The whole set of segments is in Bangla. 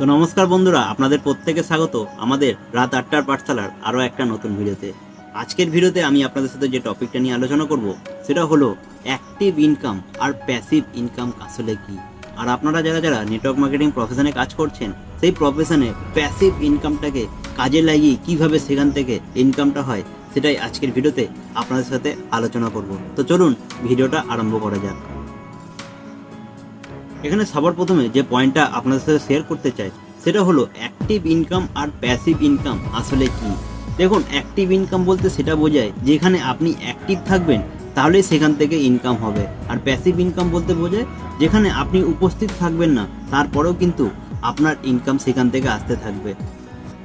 তো নমস্কার বন্ধুরা, আপনাদের প্রত্যেকে স্বাগত আমাদের রাত আটটার পাঠশালার আরও একটা নতুন ভিডিওতে। আজকের ভিডিওতে আমি আপনাদের সাথে যে টপিকটা নিয়ে আলোচনা করব, সেটা হলো অ্যাক্টিভ ইনকাম আর প্যাসিভ ইনকাম আসলে কি? আর আপনারা যারা যারা নেটওয়ার্ক মার্কেটিং প্রফেশনে কাজ করছেন, সেই প্রফেশনে প্যাসিভ ইনকামটাকে কাজে লাগিয়ে কীভাবে সেখান থেকে ইনকামটা হয়, সেটাই আজকের ভিডিওতে আপনাদের সাথে আলোচনা করব। তো চলুন ভিডিওটা আরম্ভ করা যাক। এখানে সবার প্রথমে যে পয়েন্টটা আপনাদের সাথে শেয়ার করতে চাই, সেটা হলো অ্যাক্টিভ ইনকাম আর প্যাসিভ ইনকাম আসলে কি? দেখুন অ্যাক্টিভ ইনকাম বলতে সেটা বোঝায় যেখানে আপনি অ্যাক্টিভ থাকবেন তাহলে সেখান থেকে ইনকাম হবে। আর প্যাসিভ ইনকাম বলতে বোঝায় যেখানে আপনি উপস্থিত থাকবেন না, তারপরেও কিন্তু আপনার ইনকাম সেখান থেকে আসতে থাকবে।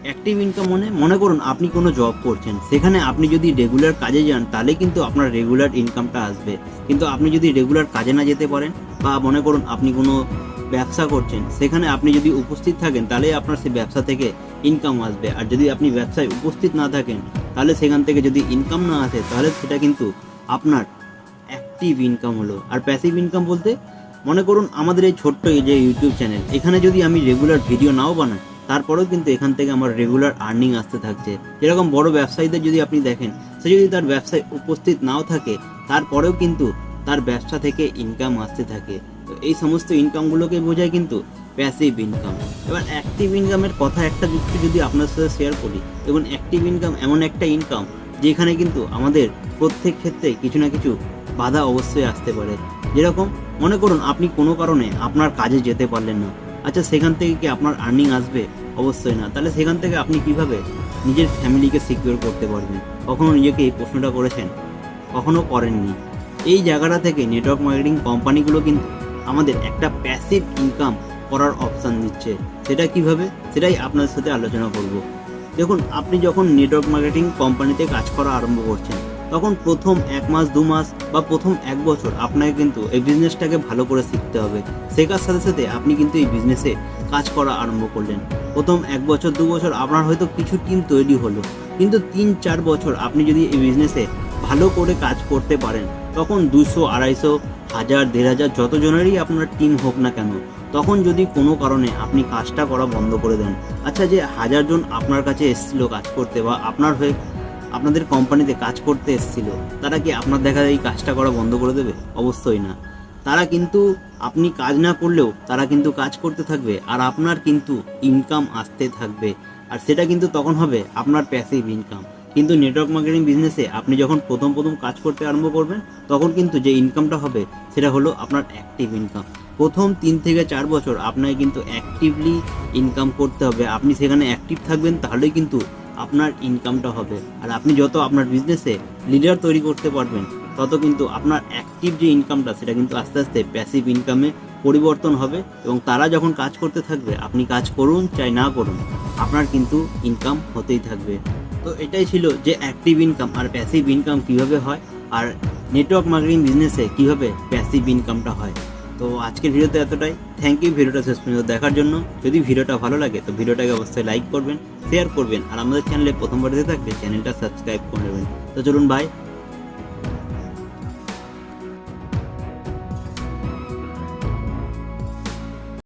অ্যাক্টিভ ইনকাম মানে মনে করুন আপনি কোনো জব করছেন, সেখানে আপনি যদি রেগুলার কাজে যান, তাহলে কিন্তু আপনার রেগুলার ইনকামটা আসবে। কিন্তু আপনি যদি রেগুলার কাজে না যেতে পারেন বা মনে করুন আপনি কোনো ব্যবসা করছেন, সেখানে আপনি যদি উপস্থিত থাকেন, তাহলে আপনার সেই ব্যবসা থেকে ইনকাম আসবে। আর যদি আপনি ব্যবসায় উপস্থিত না থাকেন, তাহলে সেখান থেকে যদি ইনকাম না আসে, তাহলে সেটা কিন্তু আপনার অ্যাক্টিভ ইনকাম হলো। আর প্যাসিভ ইনকাম বলতে মনে করুন আমাদের এই ছোট্ট এই যে ইউটিউব চ্যানেল এখানে যদি আমি রেগুলার ভিডিও নাও বানাই তারপরেও কিন্তু এখান থেকে আমার রেগুলার আর্নিং আসতে থাকছে। যেরকম বড় ব্যবসায়ীদের যদি আপনি দেখেন, সে যদি তার ব্যবসায় উপস্থিত নাও থাকে, তারপরেও কিন্তু তার ব্যবসা থেকে ইনকাম আসতে থাকে। তো এই সমস্ত ইনকামগুলোকে বোঝায় কিন্তু প্যাসিভ ইনকাম এবার অ্যাক্টিভ ইনকামের কথা একটা যুক্তি যদি আপনার সাথে শেয়ার করি এবং অ্যাক্টিভ ইনকাম এমন একটা ইনকাম যেখানে কিন্তু আমাদের প্রত্যেক ক্ষেত্রে কিছু না কিছু বাধা অবশ্যই আসতে পারে। যেরকম মনে করুন আপনি কোনো কারণে আপনার কাজে যেতে পারলেন না। আচ্ছা সেখান থেকে কি আপনার আর্নিং আসবে? অবশ্যই না। তাহলে সেখান থেকে আপনি কীভাবে নিজের ফ্যামিলিকে সিকিউর করতে পারবেন? কখনো নিজেকে এই প্রশ্নটা করেছেন? কখনো করেননি। এই জায়গাটা থেকে নেটওয়ার্ক মার্কেটিং কোম্পানিগুলো কিন্তু আমাদের একটা প্যাসিভ ইনকাম করার অপশান দিচ্ছে। সেটা কীভাবে? সেটাই আপনাদের সাথে আলোচনা করব। দেখুন, আপনি যখন নেটওয়ার্ক মার্কেটিং কোম্পানিতে কাজ করা আরম্ভ করছেন তখন প্রথম এক মাস, দু মাস বা প্রথম এক বছর আপনাকে কিন্তু এই বিজনেসটাকে ভালো করে শিখতে হবে। শেখার সাথে সাথে আপনি কিন্তু এই বিজনেসে কাজ করা আরম্ভ করলেন। প্রথম এক বছর, দু বছর আপনার হয়তো কিছু টিম তৈরি হলো। কিন্তু তিন, চার বছর আপনি যদি এই বিজনেসে ভালো করে কাজ করতে পারেন, তখন দুশো আড়াইশো, হাজার, দেড় হাজার যতজনেরই আপনার টিম হোক না কেন, তখন যদি কোনো কারণে আপনি কাজটা করা বন্ধ করে দেন আচ্ছা যে হাজারজন আপনার কাছে এসেছিল কাজ করতে বা আপনার হয়ে আপনাদের কোম্পানিতে কাজ করতে এসেছিল, তারা কি আপনার দেখা এই কাজটা করা বন্ধ করে দেবে? অবশ্যই না। তারা কিন্তু আপনি কাজ না করলেও তারা কিন্তু কাজ করতে থাকবে, আর আপনার কিন্তু ইনকাম আসতে থাকবে। আর সেটা কিন্তু তখন হবে আপনার প্যাসিভ ইনকাম কিন্তু নেটওয়ার্ক মার্কেটিং বিজনেসে আপনি যখন প্রথম প্রথম কাজ করতে আরম্ভ করবেন, তখন কিন্তু যে ইনকামটা হবে, সেটা হলো আপনার অ্যাক্টিভ ইনকাম প্রথম তিন থেকে চার বছর আপনাকে কিন্তু অ্যাক্টিভলি ইনকাম করতে হবে। আপনি সেখানে অ্যাক্টিভ থাকবেন, তাহলেই কিন্তু আপনার ইনকামটা হবে। আর আপনি যত আপনার বিজনেসে লিডার তৈরি করতে পারবেন, তত কিন্তু আপনার অ্যাক্টিভ যে ইনকামটা সেটা কিন্তু আস্তে আস্তে প্যাসিভ ইনকামে পরিবর্তন হবে এবং তারা যখন কাজ করতে থাকবে, আপনি কাজ করুন চাই না করুন, আপনার কিন্তু ইনকাম হতেই থাকবে। তো এটাই ছিল যে অ্যাক্টিভ ইনকাম আর প্যাসিভ ইনকাম কীভাবে হয়, আর নেটওয়ার্ক মার্কেটিং বিজনেসে কীভাবে প্যাসিভ ইনকামটা হয়। তো আজকের ভিডিওতে এতটাই। থ্যাংক ইউ ভিডিওটা শেষ পর্যন্ত দেখার জন্য। যদি ভিডিওটা ভালো লাগে, তো ভিডিওটাকে অবশ্যই লাইক করবেন শেয়ার করবেন। আর আমাদের চ্যানেলে প্রথমবার দিয়ে থাকবে চ্যানেলটা সাবস্ক্রাইব করে নেবেন। তো চলুন ভাই